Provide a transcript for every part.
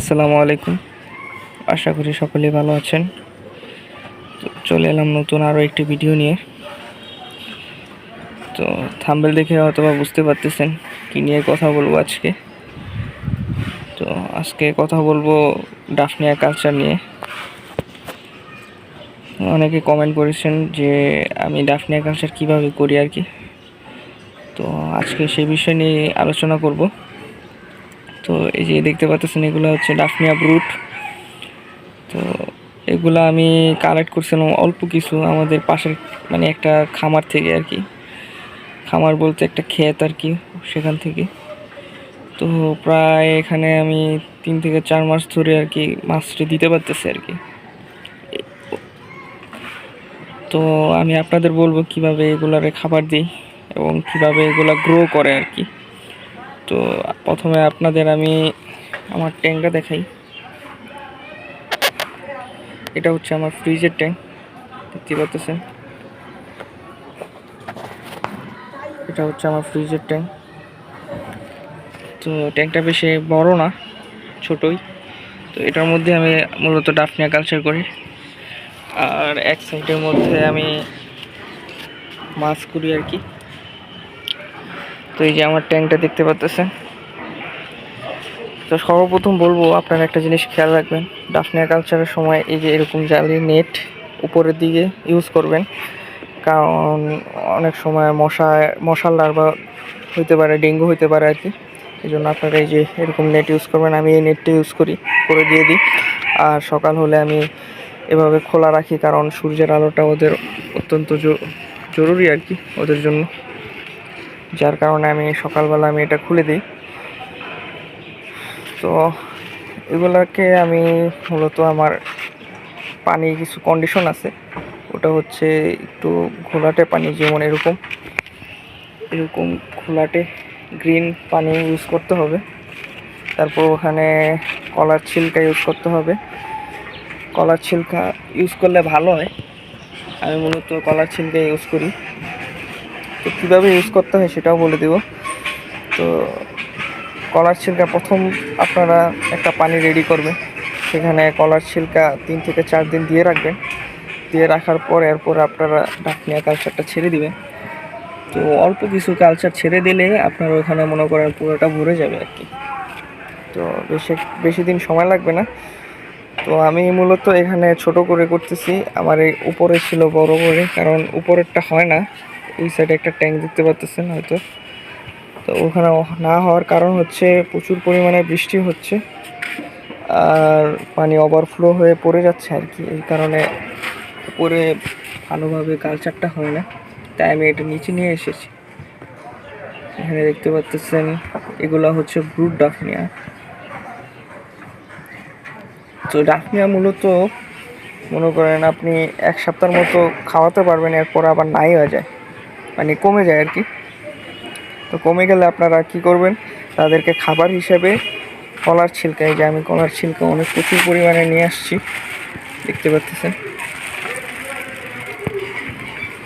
আসসালামু আলাইকুম। আশা করি সকলেই ভালো আছেন। চলে এলাম নতুন আরও একটি ভিডিও নিয়ে। তো থাম্বেল দেখে হয়তো বা বুঝতে পারতেছেন কী নিয়ে কথা বলব আজকে। তো আজকে কথা বলব ডাফনিয়া কালচার নিয়ে। অনেকে কমেন্ট করেছেন যে আমি ডাফনিয়া কালচার কীভাবে করি আর কি। তো আজকে সেই বিষয় নিয়ে আলোচনা করব। তো এই যে দেখতে পাচ্ছেন এগুলো হচ্ছে ডাফনিয়া ব্রুট তো এগুলো আমি কালেক্ট করছিলাম অল্প কিছু আমাদের পাশের মানে একটা খামার থেকে আর কি। খামার বলতে একটা ক্ষেত আর কি, সেখান থেকে। তো প্রায় এখানে আমি তিন থেকে চার মাস ধরে আর কি মাছটি দিতে পারতেছি আর কি। তো আমি আপনাদের বলব কীভাবে এগুলারে খাবার দিই এবং কীভাবে এগুলা গ্রো করে আর কি। তো প্রথমে আপনাদের আমি আমার ট্যাঙ্কটা দেখাই। এটা হচ্ছে আমার ফ্রিজের ট্যাঙ্ক দেখতে পাচ্ছেন। এটা হচ্ছে আমার ফ্রিজের ট্যাঙ্ক। তো ট্যাঙ্কটা বেশি বড় না, ছোটই। তো এটার মধ্যে আমি মূলত ডাফনিয়া কালচার করি। আর এক সাইডের মধ্যে আমি মাছ করি আর কি। তো এই যে আমার ট্যাঙ্কটা দেখতে পাচ্ছেন তো সর্বপ্রথম বলব, আপনারা একটা জিনিস খেয়াল রাখবেন ডাফনিয়া কালচারের সময় এই যে এরকম জালি নেট উপরের দিকে ইউজ করবেন, কারণ অনেক সময় মশা, মশার লার্ভা হইতে পারে, ডেঙ্গু হইতে পারে আর কি। এই জন্য আপনারা এই যে এরকম নেট ইউজ করবেন, আমি এই নেটটা ইউজ করি, করে দিয়ে দিই। আর সকাল হলে আমি এভাবে খোলা রাখি, কারণ সূর্যের আলোটা ওদের অত্যন্ত জরুরি আর কি, ওদের জন্য। যার কারণে আমি সকালবেলা আমি এটা খুলে দিই। তো এগুলোকে আমি মূলত আমার পানি কিছু কন্ডিশন আছে। ওটা হচ্ছে একটু ঘোলাটে পানি যেমন এরকম। এরকম ঘোলাটে গ্রিন পানি ইউজ করতে হবে। তারপর ওখানে কলার ছিলকা ইউজ করতে হবে। কলার ছিলকা ইউজ করলে ভালো হয়। আমি মূলত কলার ছিলকা ইউজ করি। তো কীভাবে ইউজ করতে হয় সেটাও বলে দেব। তো কলার ছিলকা প্রথম আপনারা একটা পানি রেডি করবেন। সেখানে কলার ছিলকা তিন থেকে চার দিন দিয়ে রাখবেন। দিয়ে রাখার পর এরপর আপনারা ডাকনিয়া কালচারটা ছেড়ে দিবেন। তো অল্প কিছু কালচার ছেড়ে দিলে আপনার ওখানে মনে করেন পুরোটা ভরে যাবে আর কি। তো বেশি বেশি দিন সময় লাগবে না। তো আমি মূলত এখানে ছোট করে করতেছি। আমার এই উপরে ছিল বড় করে, কারণ উপরেরটা হয় না। এই সাইডে একটা ট্যাঙ্ক দেখতে পাচ্ছেন হয়তো। তো ওখানে না হওয়ার কারণ হচ্ছে প্রচুর পরিমাণে বৃষ্টি হচ্ছে আর পানি ওভারফ্লো হয়ে পড়ে যাচ্ছে আর কি। এই কারণে উপরে ভালোভাবে কালচারটা হয় না। তাই আমি এটা নিচে নিয়ে এসেছি। এখানে দেখতে পাচ্ছেন এগুলো হচ্ছে ব্রুট ডাফনিয়া। তো ডাফনিয়া মূলত মনে করেন আপনি এক সপ্তাহের মতো খাওয়াতে পারবেন, এরপর আবার নাই হয়ে যায়। মানে কমে যায় আর কি। তো কমে গেলে আপনারা কি করবেন, তাদেরকে খাবার হিসেবে কলার ছিলকা, এই যে আমি কলার ছিলকা অনেক প্রচুর পরিমাণে নিয়ে আসছি, দেখতে পাচ্ছেন।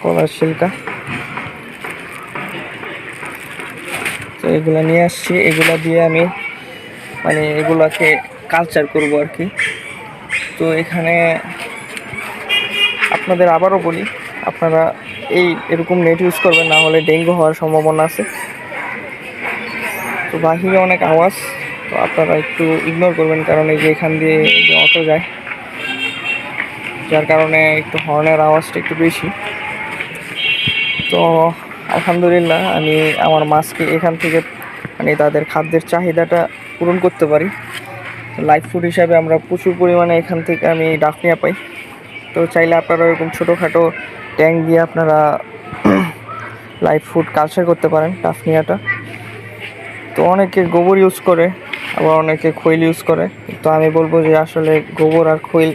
কলার ছিলকা। তো এগুলো নিয়ে আসছি, এগুলা দিয়ে আমি মানে এগুলাকে কালচার করব আর কি। তো এখানে আপনাদের আবারও বলি, আপনারা এই এরকম নেট ইউজ করবেন, না হলে ডেঙ্গু হওয়ার সম্ভাবনা আছে। তো বাহিরে অনেক আওয়াজ, তো আপনারা একটু ইগনোর করবেন, কারণ এই যে এখান দিয়ে যে অটো যায়, যার কারণে একটু হর্নের আওয়াজটা একটু বেশি। তো আলহামদুলিল্লাহ, আমি আমার মাছকে এখান থেকে মানে তাদের খাদ্যের চাহিদাটা পূরণ করতে পারি। লাইফ ফুড হিসাবে আমরা প্রচুর পরিমাণে এখান থেকে আমি ডাফনিয়া পাই। তো চাইলে আপনারা এরকম ছোটোখাটো ট্যাঙ্ক দিয়ে আপনারা লাইফ ফুড কালচার করতে পারেন ডাফনিয়াটা তো অনেকে গোবর ইউজ করে, আবার অনেকে খৈল ইউজ করে। তো আমি বলব যে আসলে গোবর আর খৈল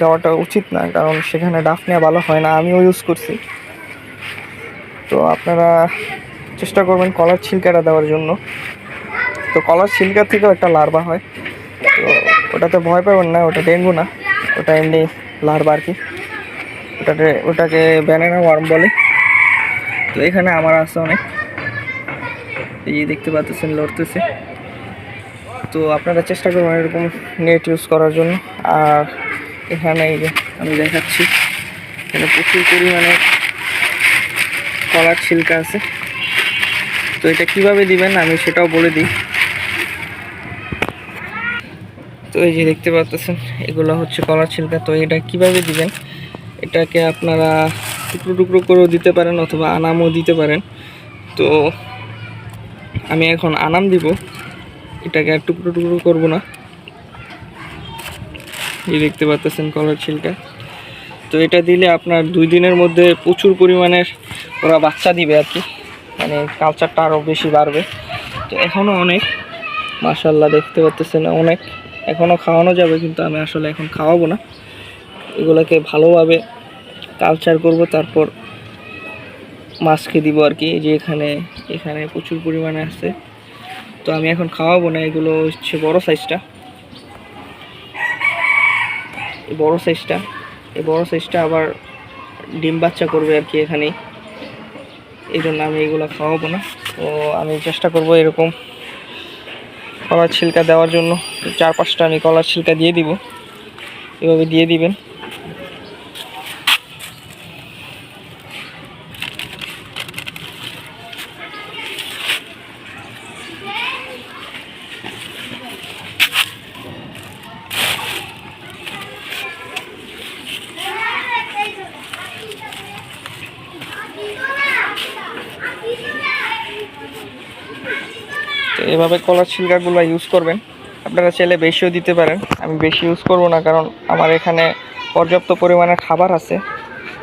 দেওয়াটা উচিত না, কারণ সেখানে ডাফনিয়া ভালো হয় না, আমিও ইউজ করছি। তো আপনারা চেষ্টা করবেন কলার ছিলকাটা দেওয়ার জন্য। তো কলার ছিলকা থেকেও একটা লার্ভা হয়। তো ওটাতে ভয় পাবেন না, ওটা ডেঙ্গু না, ওটা এমনি লার্ভা আর কি? ওটাতে ওটাকে ব্যানানা ওয়ার্ম বলে। তো এখানে আমার আছে অনেক। এই দেখতে পাচ্ছেন, লড়তেছে। তো আপনারা চেষ্টা করবেন এরকম নেট ইউজ করার জন্য। আর এখানে এই যে আমি দেখাচ্ছি, এখানে প্রচুর পরিমাণে কলার ছিলকা আছে। তো এটা কীভাবে দিবেন আমি সেটাও বলে দিই। তো এই যে দেখতে পাচ্ছেন এগুলো হচ্ছে কলার ছিলকা। তো এটা কীভাবে দিবেন? এটাকে আপনারা টুকরো টুকরো করেও দিতে পারেন অথবা আনামও দিতে পারেন। তো আমি এখন আনাম দিব। এটাকে আর টুকরো টুকরো করব না। এই দেখতে পাচ্ছেন কলার ছিলকা। তো এটা দিলে আপনার দুই দিনের মধ্যে প্রচুর পরিমাণের ওরা বাচ্চা দিবে আর কি। মানে কালচারটা আরও বেশি বাড়বে। তো এখনও অনেক। মাশাল্লাহ দেখতে পাচ্ছেন অনেক। এখনও খাওয়ানো যাবে, কিন্তু আমি আসলে এখন খাওয়াবো না। এগুলোকে ভালোভাবে কালচার করব, তারপর মাছকে দিব আর কি। যে এখানে এখানে প্রচুর পরিমাণে আছে। তো আমি এখন খাওয়াবো না, এগুলো হচ্ছে বড় সাইজটা বড় সাইজটা এই বড় সাইজটা আবার ডিম বাচ্চা করবে আর কি এখানেই। এই জন্য আমি এগুলো খাওয়াবো না। তো আমি চেষ্টা করব এরকম কলার ছিলকা দেওয়ার জন্য চার পাঁচটা আমি কলার ছিলকা দিয়ে দিব। এভাবে দিয়ে দিবেন। এভাবে কলার ছিলকাগুলো ইউজ করবেন। আপনারা চাইলে বেশিও দিতে পারেন। আমি বেশি ইউজ করব না, কারণ আমার এখানে পর্যাপ্ত পরিমাণে খাবার আছে।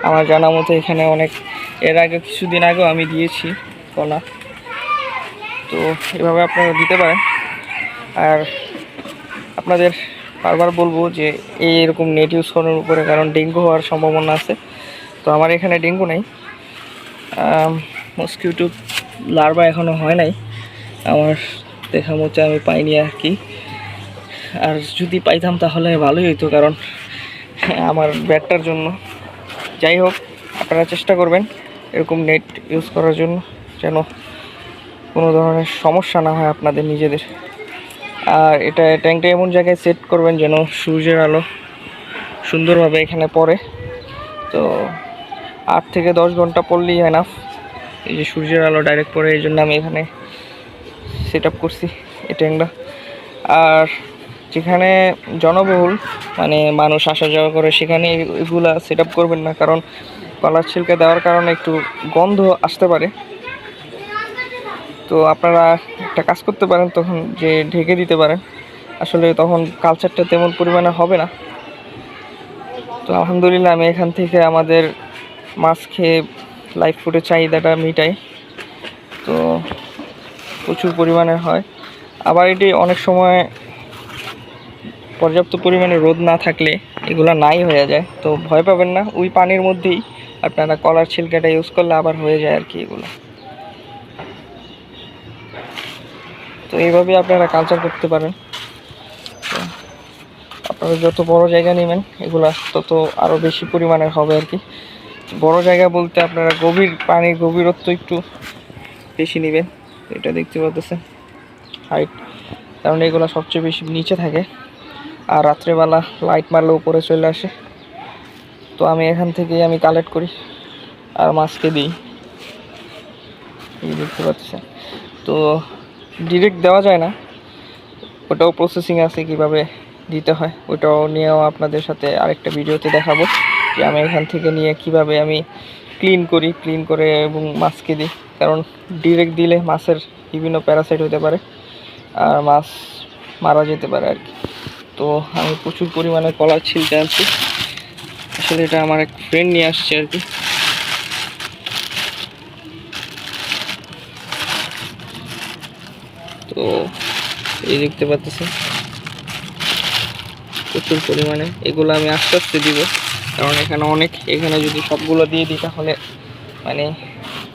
আমার জানা মতো এখানে অনেক, এর আগে কিছুদিন আগেও আমি দিয়েছি কলা। তো এভাবে আপনারা দিতে পারেন। আর আপনাদের বারবার বলব যে, এই এরকম নেট ইউজ করার উপরে কারণ ডেঙ্গু হওয়ার সম্ভাবনা আছে। তো আমার এখানে ডেঙ্গু নেই। মস্কিউটো লার্ভা এখনও হয় নাই। আমার দেখা মতো আমি পাইনি আর কি। আর যদি পাইতাম তাহলে ভালোই হতো কারণ আমার ব্যাটটার জন্য। যাই হোক, আপনারা চেষ্টা করবেন এরকম নেট ইউজ করার জন্য, যেন কোনো ধরনের সমস্যা না হয় আপনাদের নিজেদের। আর এটা ট্যাঙ্কটা এমন জায়গায় সেট করবেন যেন সূর্যের আলো সুন্দরভাবে এখানে পড়ে। তো আট থেকে দশ ঘণ্টা পড়লেই এনাফ এই যে সূর্যের আলো ডাইরেক্ট পড়ে, এই জন্য আমি এখানে সেট আপ করছি, এই ট্যাঙ্কটা আর যেখানে জনবহুল মানে মানুষ আসা যাওয়া করে, সেখানে এগুলা সেট আপ করবেন না, কারণ কলার ছিলকা দেওয়ার কারণে একটু গন্ধ আসতে পারে। তো আপনারা একটা কাজ করতে পারেন, তখন যে ঢেকে দিতে পারেন। আসলে তখন কালচারটা তেমন পরিমাণে হবে না। তো আলহামদুলিল্লাহ, আমি এখান থেকে আমাদের মাছ খেয়ে লাইফ ফুডের চাহিদাটা মিটাই। তো প্রচুর পরিমাণে হয়। আবার এটি অনেক সময় পর্যাপ্ত পরিমাণে রোদ না থাকলে এগুলো নাই হয়ে যায়। তো ভয় পাবেন না, ওই পানির মধ্যেই আপনারা কলার ছিলকাটা ইউজ করলে আবার হয়ে যায় আর কি এগুলো। তো এইভাবে আপনারা কালচার করতে পারেন। আপনারা যত বড় জায়গা নেবেন, এগুলো তত আরও বেশি পরিমাণের হবে আর কি বড় জায়গা বলতে আপনারা গভীর, পানির গভীরত্ব একটু বেশি নেবেন। এটা দেখতে পাচ্ছেন হাইট কারণ এগুলো সবচেয়ে বেশি নিচে থাকে। আর রাত্রেবেলা লাইট মারলে উপরে চলে আসে। তো আমি এখান থেকেই আমি কালেক্ট করি। আর মাছকে দিই। এই দেখতে পাচ্ছেন। তো ডিরেক্ট দেওয়া যায় না। ওটাও প্রসেসিং আছে কীভাবে দিতে হয়। ওটাও নিয়েও আপনাদের সাথে আরেকটা ভিডিওতে দেখাবো। যে আমি এখান থেকে নিয়ে কীভাবে আমি ক্লিন করি ক্লিন করে এবং মাছকে দিই। কারণ ডিরেক্ট দিলে মাছের বিভিন্ন প্যারাসাইট হতে পারে আর মাছ মারা যেতে পারে আর কি। তো আমি প্রচুর পরিমাণে কলার ছিলতে আনছি। আসলে এটা আমার এক ফ্রেন্ড নিয়ে আসছে আর কি। তো এই দেখতে পাচ্ছেন। প্রচুর পরিমাণে এগুলো আমি আস্তে আস্তে দিব। কারণ এখানে অনেক, এখানে যদি সবগুলো দিয়ে দিই তাহলে মানে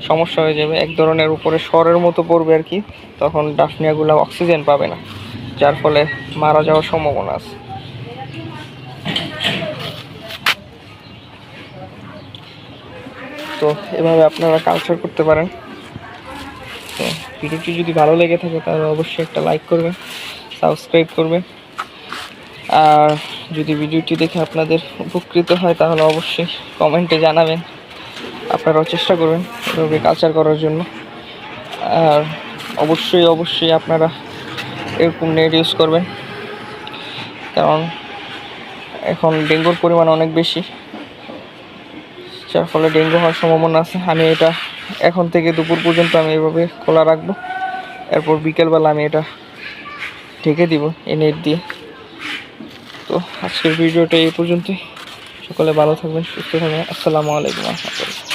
সমস্যা হয়ে যাবে। এক ধরনের উপরে স্বরের মতো পড়বে আর কি, তখন ডাফনিয়াগুলো অক্সিজেন পাবে না, যার ফলে মারা যাওয়ার সম্ভাবনা আছে। তো এভাবে আপনারা কালচার করতে পারেন। তো ভিডিওটি যদি ভালো লেগে থাকে তাহলে অবশ্যই একটা লাইক করবে সাবস্ক্রাইব করবে আর যদি ভিডিওটি দেখে আপনাদের উপকৃত হয়, তাহলে অবশ্যই কমেন্টে জানাবেন। আপনারাও চেষ্টা করবেন এভাবে কালচার করার জন্য। আর অবশ্যই অবশ্যই আপনারা এরকম নেট ইউজ করবেন। কারণ এখন ডেঙ্গুর পরিমাণ অনেক বেশি, যার ফলে ডেঙ্গু হওয়ার সম্ভাবনা আছে। আমি এটা এখন থেকে দুপুর পর্যন্ত আমি এভাবে খোলা রাখব। এরপর বিকেলবেলা আমি এটা ঢেকে দিব এই নেট দিয়ে। তো আজকের ভিডিওটা এই পর্যন্তই। সকলে ভালো থাকবেন সুস্থ থাকবেন। আসসালামু আলাইকুম রহমতুল্লাহ।